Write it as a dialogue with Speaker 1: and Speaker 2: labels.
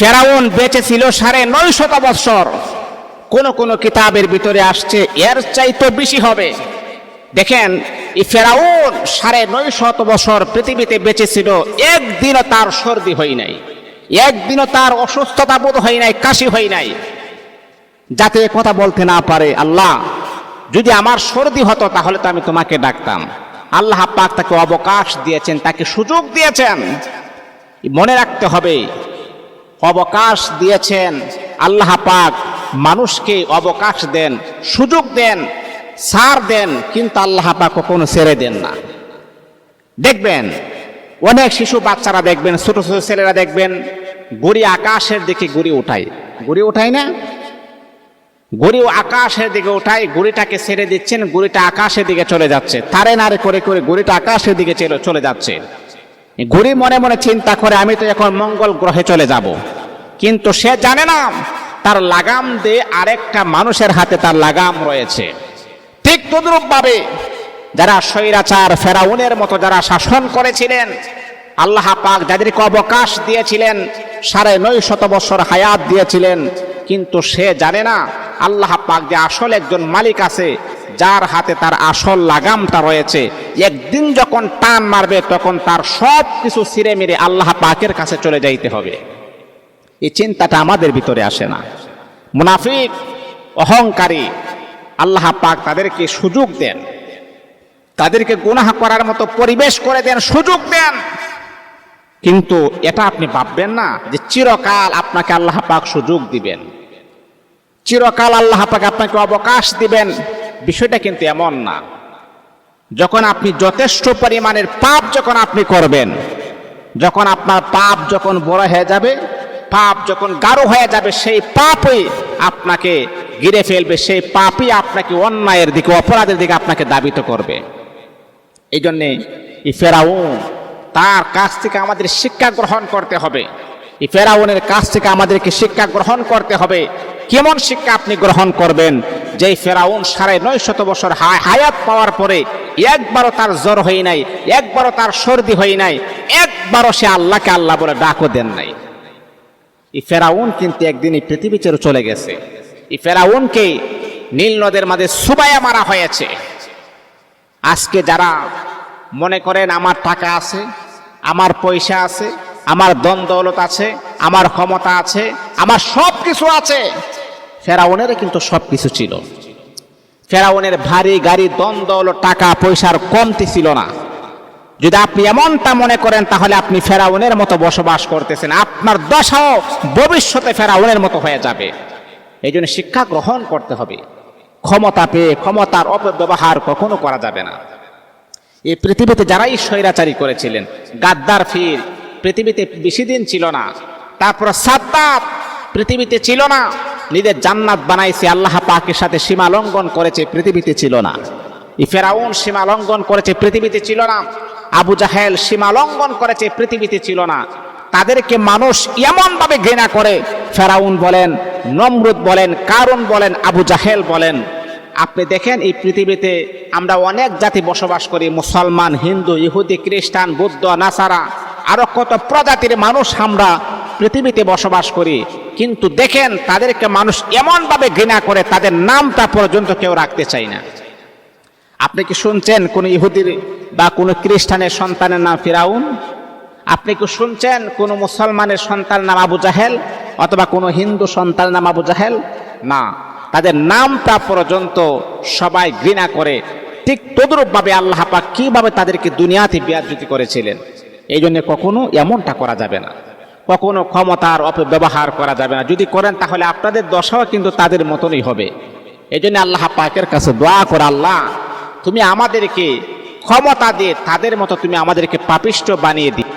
Speaker 1: ফেরাউন বেঁচে ছিল সাড়ে নয় শত বৎসর। কোন কোন কিতাবের ভিতরে আসছে, এর চাইতে বেশি হবে। দেখেন, এই ফেরাউন সাড়ে নয় শত বছর পৃথিবীতে বেঁচে ছিল একদিনও তার সর্দি হয় নাই। একদিনও তার অসুস্থতা বোধ হয় নাই, কাশি হয় নাই। যাতে কথা বলতে না পারে, আল্লাহ, যদি আমার সর্দি হতো, তাহলে তো আমি তোমাকে ডাকতাম। আল্লাহ পাক তাকে অবকাশ দিয়েছেন, তাকে সুযোগ দিয়েছেন। মনে রাখতে হবে অবকাশ দিয়েছেন। আল্লাহ পাক মানুষকে অবকাশ দেন, সুযোগ দেন, সার দেন, কিন্তু আল্লাহ পাক কখনো ছেড়ে দেন না। দেখবেন, অনেক শিশু বাচ্চারা দেখবেন, ছোট ছোট ছেলেরা দেখবেন, গুড়ি আকাশের দিকে গুড়ি উঠায়। গুড়ি উঠায় না? গুড়ি আকাশের দিকে উঠায়, গুড়িটাকে ছেড়ে দিচ্ছেন, গুড়িটা আকাশের দিকে চলে যাচ্ছে। তারে নারে করে করে গুড়িটা আকাশের দিকে চলে- যাচ্ছে। ঘুরি মনে মনে চিন্তা করে, আমি তো এখন মঙ্গল গ্রহে চলে যাব। কিন্তু সে জানে না, তার লাগাম দিয়ে আরেকটা মানুষের হাতে তার লাগাম রয়েছে। ঠিক তদ্রুপ ভাবে যারা স্বৈরাচার ফেরাউনের মতো যারা শাসন করেছিলেন, আল্লাহ পাক যাদেরকে অবকাশ দিয়েছিলেন, সাড়ে নয় শত বছর হায়াত দিয়েছিলেন, কিন্তু সে জানে না, আল্লাহ পাক যে আসল একজন মালিক আছে, যার হাতে তার আসল লাগামটা রয়েছে। একদিন যখন টান মারবে, তখন তার সব কিছু ছিঁড়ে মেরে আল্লাহ পাকের কাছে চলে যাইতে হবে। এই চিন্তাটা আমাদের ভিতরে আসে না। মুনাফিক, অহংকারী, আল্লাহ পাক তাদেরকে সুযোগ দেন। তাদেরকে গুনাহ করার মতো পরিবেশ করে দেন, সুযোগ দেন। কিন্তু এটা আপনি ভাববেন না যে চিরকাল আপনাকে আল্লাহ পাক সুযোগ দিবেন। চিরকাল আল্লাহ পাক আপনাকে অবকাশ দিবেন। বিষয়টা কিন্তু এমন না। যখন আপনি যথেষ্ট পরিমাণের পাপ যখন আপনি করবেন, যখন আপনার পাপ যখন বড় হয়ে যাবে পাপ যখন গাঢ় হয়ে যাবে, সেই পাপই আপনাকে ঘিরে ফেলবে, সেই পাপই আপনাকে অন্যায়ের দিকে, অপরাধের দিকে আপনাকে দাবিত করবে। এই জন্যে এই ফেরাউন তার কাছ থেকে আমাদের শিক্ষা গ্রহণ করতে হবে। এই ফেরাউনের কাছ থেকে আমাদেরকে শিক্ষা গ্রহণ করতে হবে। কেমন শিক্ষা আপনি গ্রহণ করবেন? যেই ফেরাউন সাড়ে নয় শত বছর হায়- হায়াত পাওয়ার পরে একবারও তার জ্বর হয় নাই, একবারও তার সর্দি হয় নাই, একবারও সে আল্লাহকে আল্লাহ বলে ডাকও দেন নাই। এই ফেরাউন কিন্তু একদিন এই পৃথিবী ছেড়ে চলে গেছে। এই ফেরাউনকে নীল নদের মাঝে সুবাইয়া মারা হয়েছে। আজকে যারা মনে করেন আমার টাকা আছে, আমার পয়সা আছে, আমার দন দৌলত আছে, আমার ক্ষমতা আছে, আমার সব কিছু আছে ফেরাউনের কিন্তু সব কিছু ছিল। ফেরাউনের ভারী গাড়ি দন দৌলত, টাকা, পয়সার কমতি ছিল না। যদি আপনি এমনটা মনে করেন, তাহলে আপনি ফেরাউনের মতো বসবাস করতেছেন। আপনার দশাও ভবিষ্যতে ফেরাউনের মতো হয়ে যাবে। এই জন্য শিক্ষা গ্রহণ করতে হবে। ক্ষমতা পেয়ে ক্ষমতার অপব্যবহার কখনো করা যাবে না। এই পৃথিবীতে যারাই স্বৈরাচারী করেছিলেন, গাদ্দার ফির, পৃথিবীতে বেশি দিন ছিল না। তারপর সাদ্দাত পৃথিবীতে ছিল না। নিজের জান্নাত বানাইছে, আল্লাহ পাকের সাথে সীমা লঙ্ঘন করেছে, পৃথিবীতে ছিল না। এই ফেরাউন সীমা লঙ্ঘন করেছে, পৃথিবীতে ছিল না। আবু জাহেল সীমা লঙ্ঘন করেছে, পৃথিবীতে ছিল না। তাদেরকে মানুষ এমন ভাবে ঘৃণা করে, ফেরাউন বলেন, নমরুদ বলেন কারণ বলেন, আবু জাহেল বলেন। আপনি দেখেন, এই পৃথিবীতে আমরা অনেক জাতি বসবাস করি, মুসলমান, হিন্দু, ইহুদি, খ্রিস্টান, বুদ্ধ, নাসারা, আরও কত প্রজাতির মানুষ আমরা পৃথিবীতে বসবাস করি। কিন্তু দেখেন, তাদেরকে মানুষ এমনভাবে ঘৃণা করে, তাদের নামটা পর্যন্ত কেউ রাখতে চায় না। আপনি কি শুনছেন কোন ইহুদির বা কোনো খ্রিস্টানের সন্তানের নাম ফিরাউন? আপনি কি শুনছেন কোন মুসলমানের সন্তান নাম আবু জাহেল অথবা কোনো হিন্দু সন্তান নাম আবু জাহেল? না। তাদের নামটা পর্যন্ত সবাই ঘৃণা করে। ঠিক তদরূপভাবে আল্লাহ পাক কীভাবে তাদেরকে দুনিয়াতে বিয়াদৃতি করেছিলেন? এই জন্য কখনো এমনটা করা যাবে না। কখনো ক্ষমতার অপব্যবহার করা যাবে না। যদি করেন তাহলে আপনাদের দশাও কিন্তু তাদের মতনই হবে। এই জন্য আল্লাহ পাকের কাছে দোয়া করে আল্লাহ তুমি আমাদেরকে ক্ষমতা দিয়ে তাদের মতো তুমি আমাদেরকে পাপিষ্ট বানিয়ে দিও